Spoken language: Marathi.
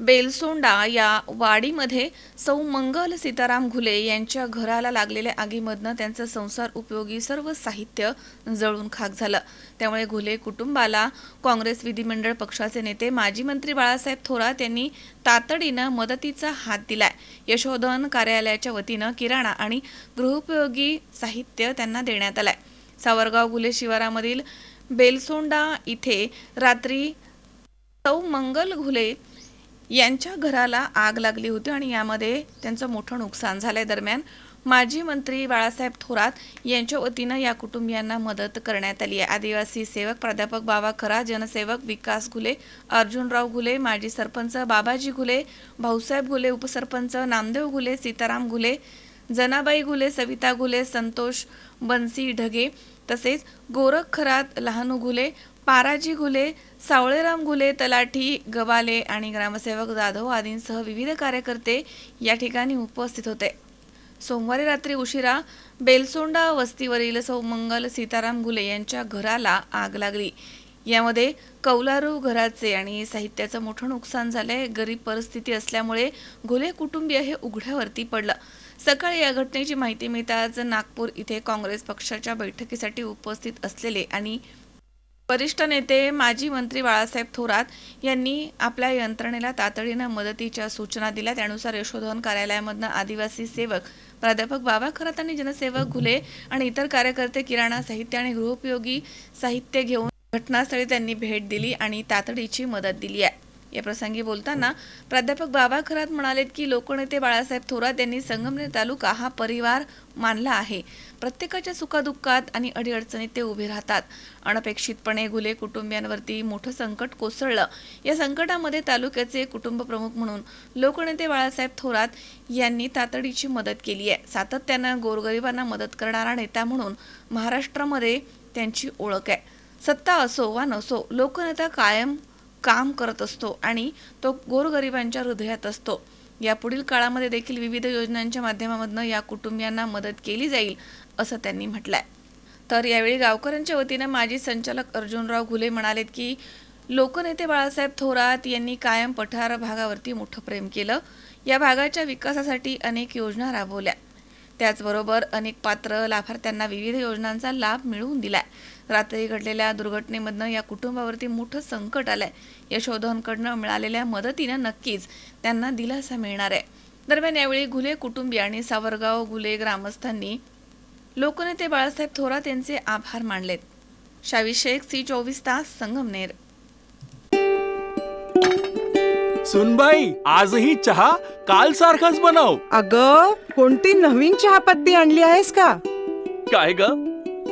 बेलसोंडा या वाडीमध्ये सौ मंगल सीताराम घुले यांच्या घराला लागलेल्या आगीमधनं त्यांचं संसार उपयोगी सर्व साहित्य जळून खाक झालं. त्यामुळे घुले कुटुंबाला काँग्रेस विधिमंडळ पक्षाचे नेते माजी मंत्री बाळासाहेब थोरात यांनी तातडीनं मदतीचा हात दिलाय. यशोधन कार्यालयाच्या वतीनं किराणा आणि गृहोपयोगी साहित्य त्यांना देण्यात आलंय. सावरगाव घुले शिवारामधील बेलसोंडा इथे रात्री सौ मंगल घुले यांच्या घराला आग लागली होती आणि यामध्ये त्यांचं मोठं नुकसान झालंय. दरम्यान माजी मंत्री बाळासाहेब थोरात यांच्या वतीनं या कुटुंबियांना मदत करण्यात आली आहे. आदिवासी सेवक प्राध्यापक बाबा खरा जनसेवक विकास घुले अर्जुनराव घुले माजी सरपंच बाबाजी घुले भाऊसाहेब घुले उपसरपंच नामदेव घुले सीताराम घुले जनाबाई घुले सविता घुले संतोष बन्सी ढगे तसेच गोरख खरात लहानू घुले पाराजी घुले सावळेराम घुले तलाठी गवाले आणि ग्रामसेवक जाधव आदींसह विविध कार्यकर्ते या ठिकाणी उपस्थित होते. सोमवारी रात्री उशिरा बेलसोंडा वस्तीवरील सौमंगल सीताराम घुले यांच्या घराला आग लागली. यामध्ये कौलारू घराचे आणि साहित्याचं मोठं नुकसान झालंय. गरीब परिस्थिती असल्यामुळे घुले कुटुंबीय हे उघड्यावरती पडलं. सकाळी या घटनेची माहिती मिळताच नागपूर इथे काँग्रेस पक्षाच्या बैठकीसाठी उपस्थित असलेले आणि वरिष्ठ नेते माजी मंत्री बाळासाहेब थोरात यांनी आपल्या यंत्रणेला तातडीनं मदतीच्या सूचना दिल्या. त्यानुसार यशोधन कार्यालयामधनं आदिवासी सेवक प्राध्यापक बाबा खरात आणि जनसेवक घुले आणि इतर कार्यकर्ते किराणा साहित्य आणि गृहोपयोगी साहित्य घेऊन घटनास्थळी त्यांनी भेट दिली आणि तातडीची मदत दिली आहे. या प्रसंगी बोलताना प्राध्यापक बाबा खरात म्हणालेत की लोकनेते बाळासाहेब थोरात यांनी संगमनेर तालुका हा परिवार मानला आहे. प्रत्येकाच्या सुखादुःखात आणि अडीअडचणीत ते उभे राहतात. अनपेक्षितपणे गुले कुटुंबियांवरती मोठं संकट कोसळलं. या संकटामध्ये तालुक्याचे कुटुंब प्रमुख म्हणून लोकनेते बाळासाहेब थोरात यांनी तातडीची मदत केली आहे. सातत्यानं गोरगरिबांना मदत करणारा नेता म्हणून महाराष्ट्रामध्ये त्यांची ओळख आहे. सत्ता असो वा नसो लोकनेता कायम काम करत असतो आणि तो गोरगरिबांच्या हृदयात असतो. या पुढील काळामध्ये देखील विविध योजनांच्या माध्यमामधनं या कुटुंबियांना मदत केली जाईल असं त्यांनी म्हटलंय. तर यावेळी गावकऱ्यांच्या वतीनं माजी संचालक अर्जुनराव घुले म्हणालेत की लोकनेते बाळासाहेब थोरात यांनी कायम पठार भागावरती मोठं प्रेम केलं. या भागाच्या विकासासाठी अनेक योजना राबवल्या. त्याचबरोबर अनेक पात्र लाभार्थ्यांना विविध योजनांचा लाभ मिळवून दिलाय. रात्री घडलेल्या दुर्घटनेमधनं या कुटुंबावरती मोठं संकट आलंय. यशोधनकडनं मिळालेल्या मदतीनं नक्कीच त्यांना दिलासा मिळणार आहे. दरम्यान यावेळी घुले कुटुंबीय आणि सावरगाव घुले ग्रामस्थांनी लोकनेते बाळासाहेब थोरात यांचे आभार मानलेत. शावी शेख सी चोवीस तास संगमनेर सुनबाई आजही चहा काल सारखाच बनव. अग कोणती नवीन चहापत्ती आणली आहेस का? काय ग?